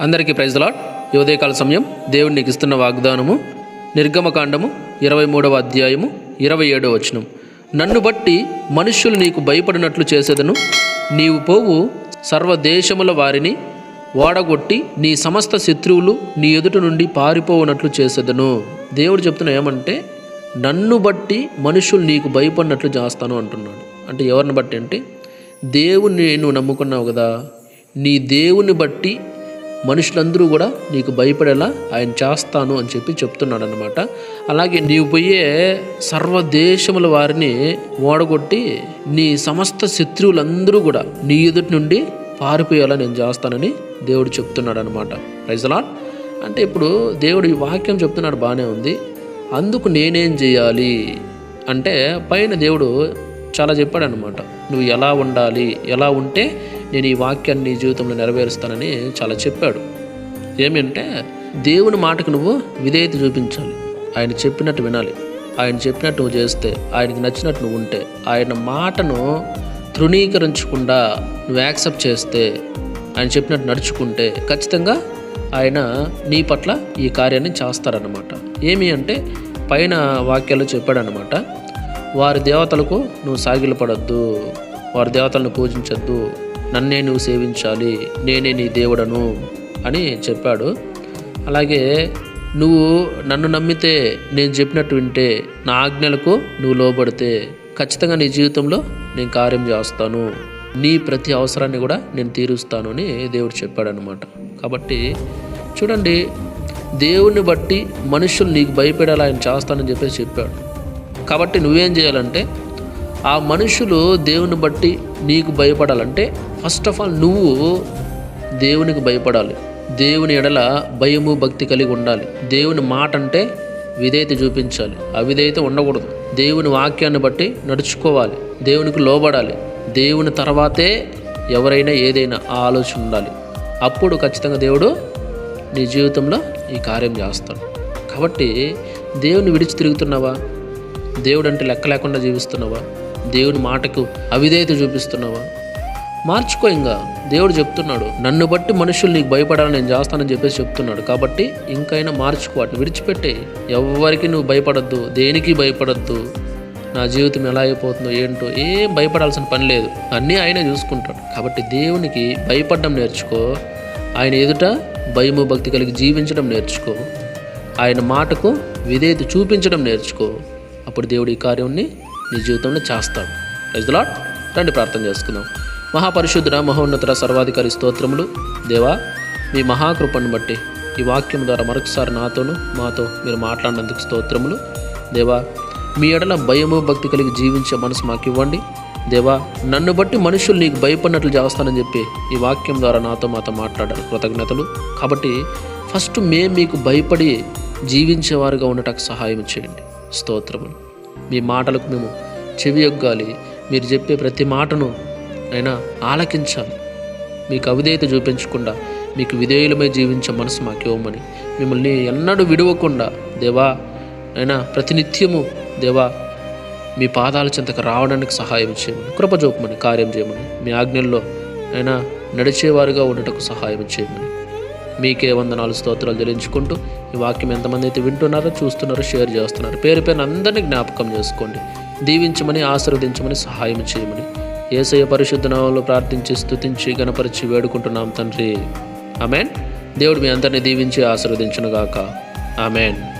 అందరికీ praise lord సమయం దేవుడు నీకు ఇస్తున్న వాగ్దానము నిర్గమకాండము ఇరవై మూడవ అధ్యాయము ఇరవై ఏడవ వచనం. నన్ను బట్టి మనుష్యులు నీకు భయపడినట్లు చేసేదను నీవు పోవు సర్వదేశముల వారిని ఓడగొట్టి నీ సమస్త శత్రువులు నీ ఎదుట నుండి పారిపోవునట్లు చేసేదను. దేవుడు చెప్తున్న ఏమంటే నన్ను బట్టి మనుషులు నీకు భయపడినట్లు చేస్తాను అంటున్నాడు. అంటే ఎవరిని బట్టి అంటే దేవుణ్ణి నువ్వు నమ్ముకున్నావు కదా నీ దేవుని బట్టి మనుషులందరూ కూడా నీకు భయపడేలా ఆయన చేస్తాను అని చెప్పి చెప్తున్నాడు అనమాట అలాగే నీవు పోయే సర్వదేశముల వారిని ఓడగొట్టి నీ సమస్త శత్రువులందరూ కూడా నీ ఎదుటి నుండి పారిపోయేలా నేను చేస్తానని దేవుడు చెప్తున్నాడు అనమాట రైజలా అంటే ఇప్పుడు దేవుడు ఈ వాక్యం చెప్తున్నాడు బాగానే ఉంది. అందుకు నేనేం చేయాలి? అంటే పైన దేవుడు చాలా చెప్పాడనమాట నువ్వు ఎలా ఉండాలి? ఎలా ఉంటే నేను ఈ వాక్యాన్ని నీ జీవితంలో నెరవేరుస్తానని చాలా చెప్పాడు. ఏమంటే దేవుని మాటకు నువ్వు విధేయత చూపించాలి. ఆయన చెప్పినట్టు వినాలి. ఆయన చెప్పినట్టు నువ్వు చేస్తే ఆయనకి నచ్చినట్టు నువ్వు ఉంటే ఆయన మాటను తృణీకరించకుండా నువ్వు యాక్సెప్ట్ చేస్తే ఆయన చెప్పినట్టు నడుచుకుంటే ఖచ్చితంగా ఆయన నీ పట్ల ఈ కార్యాన్ని చేస్తారన్నమాట. ఏమి అంటే పైన వాక్యాలు చెప్పాడనమాట వారి దేవతలకు నువ్వు సాగిలపడద్దు. వారి దేవతలను పూజించద్దు. నన్నే నువ్వు సేవించాలి. నేనే నీ దేవుడను అని చెప్పాడు. అలాగే నువ్వు నన్ను నమ్మితే నేను చెప్పినట్టు వింటే నా ఆజ్ఞలకు నువ్వు లోబడితే ఖచ్చితంగా నీ జీవితంలో నేను కార్యం చేస్తాను. నీ ప్రతి అవసరాన్ని కూడా నేను తీరుస్తాను అని దేవుడు చెప్పాడనమాట కాబట్టి చూడండి దేవుణ్ణి బట్టి మనుషులు నీకు భయపడేలా ఆయన చేస్తానని చెప్పేసి చెప్పాడు. కాబట్టి నువ్వేం చేయాలంటే ఆ మనుషులు దేవుని బట్టి నీకు భయపడాలంటే ఫస్ట్ ఆఫ్ ఆల్ నువ్వు దేవునికి భయపడాలి. దేవుని ఎడల భయము భక్తి కలిగి ఉండాలి. దేవుని మాట అంటే విధేయత చూపించాలి. అవిధేయత ఉండకూడదు. దేవుని వాక్యాన్ని బట్టి నడుచుకోవాలి. దేవునికి లోబడాలి. దేవుని తర్వాతే ఎవరైనా ఏదైనా ఆ ఆలోచన ఉండాలి. అప్పుడు ఖచ్చితంగా దేవుడు నీ జీవితంలో ఈ కార్యం చేస్తాడు. కాబట్టి దేవుని విడిచి తిరుగుతున్నావా? దేవుడు అంటే లెక్క లేకుండా జీవిస్తున్నావా? దేవుని మాటకు అవిధేయత చూపిస్తున్నావా? మార్చుకో ఇంకా దేవుడు చెప్తున్నాడు నన్ను బట్టి మనుషులు నీకు భయపడాలని నేను చేస్తానని చెప్పేసి చెప్తున్నాడు. కాబట్టి ఇంకైనా మార్చుకో వాటిని విడిచిపెట్టే. ఎవరికి నువ్వు భయపడద్దు దేనికి భయపడద్దు? నా జీవితం ఎలా అయిపోతుందో ఏంటో ఏం భయపడాల్సిన పని లేదు. అన్నీ ఆయనే చూసుకుంటాడు. కాబట్టి దేవునికి భయపడడం నేర్చుకో. ఆయన ఎదుట భయము భక్తి కలిగి జీవించడం నేర్చుకో. ఆయన మాటకు విధేయత చూపించడం నేర్చుకో. అప్పుడు దేవుడు ఈ కార్యాన్ని నీ జీవితంలో చేస్తాడు లాట్ రండి ప్రార్థన చేసుకుందాం. మహాపరిశుద్ధుడ మహోన్నతుడ సర్వాధికారి స్తోత్రములు. దేవా మీ మహాకృపను బట్టి ఈ వాక్యం ద్వారా మరొకసారి నాతోను మాతో మీరు మాట్లాడినందుకు స్తోత్రములు. దేవా మీ ఎడల భయము భక్తి కలిగి జీవించే మనసు మాకు ఇవ్వండి దేవా నన్ను బట్టి మనుషులు నీకు భయపడినట్లు చేస్తానని చెప్పి ఈ వాక్యం ద్వారా నాతో మాతో మాట్లాడారు. కృతజ్ఞతలు. కాబట్టి ఫస్ట్ మేము మీకు భయపడి జీవించేవారుగా ఉండటానికి సహాయం చేయండి. స్తోత్రములు. మీ మాటలకు మేము చెవి యొగ్గాలి మీరు చెప్పే ప్రతి మాటను అయినా ఆలకించాలి. మీకు అవిధేయత చూపించకుండా మీకు విధేయులమై జీవించే మనసు మాకు ఇవ్వమని మిమ్మల్ని ఎన్నడూ విడవకుండా దేవా అయినా ప్రతినిత్యము దేవా మీ పాదాల చెంతకు రావడానికి సహాయం చేయమని కృప చూపమని కార్యం చేయమని మీ ఆజ్ఞల్లో అయినా నడిచేవారుగా ఉండటకు సహాయం చేయమని మీకే వందనాలు స్తోత్రాలు చెల్లించుకుంటూ ఈ వాక్యం ఎంతమంది అయితే వింటున్నారో చూస్తున్నారో షేర్ చేస్తున్నారు. పేరు పేరున అందరినీ జ్ఞాపకం చేసుకోండి. దీవించమని ఆశీర్వదించమని సహాయం చేయమని. ఏసయ పరిశుద్ధ నామంలో ప్రార్థించి స్తుతించి గణపరిచి వేడుకుంటున్నాం తండ్రి. ఆమెన్. దేవుడు మీ అందరిని దీవించి ఆశీర్వదించునుగాక. ఆమెన్.